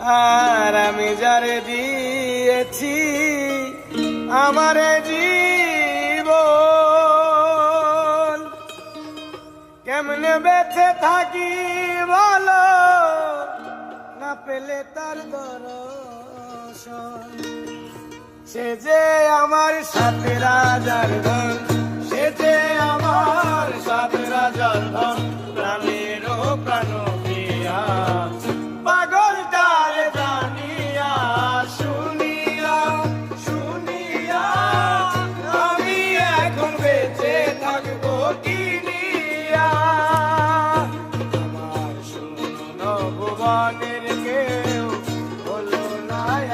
আর আমি যারে দিয়েছি আমার জীব কেমনে বেঁচে থাকি বলো? না পেলে তার দর সে যে আমার সাথে রাজার গন্ধ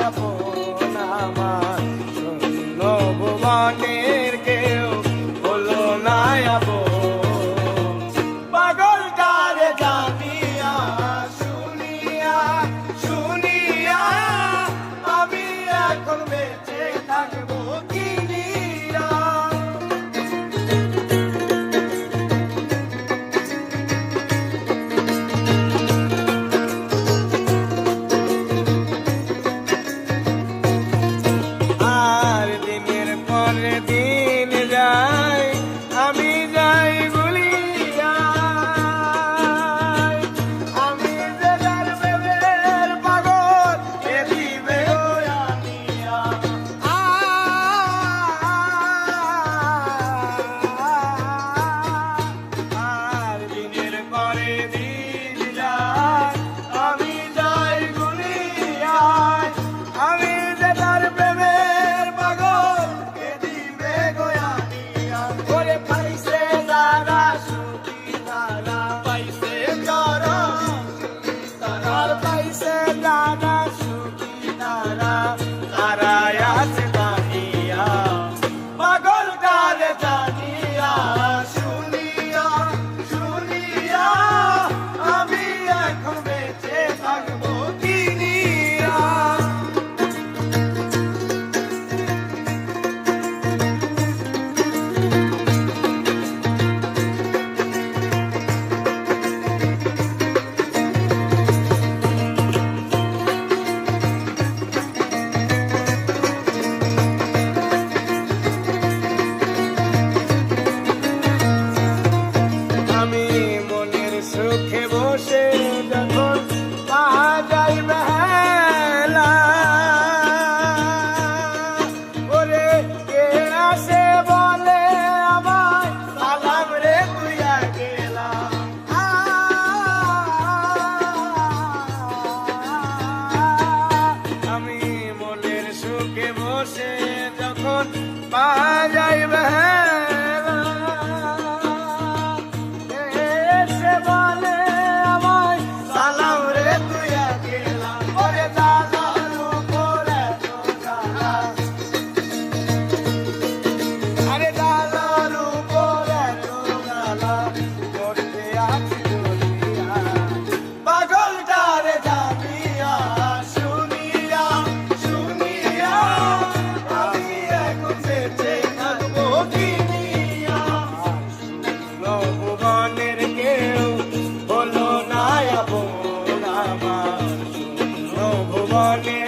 I'm a wonderful. Devi. Lord,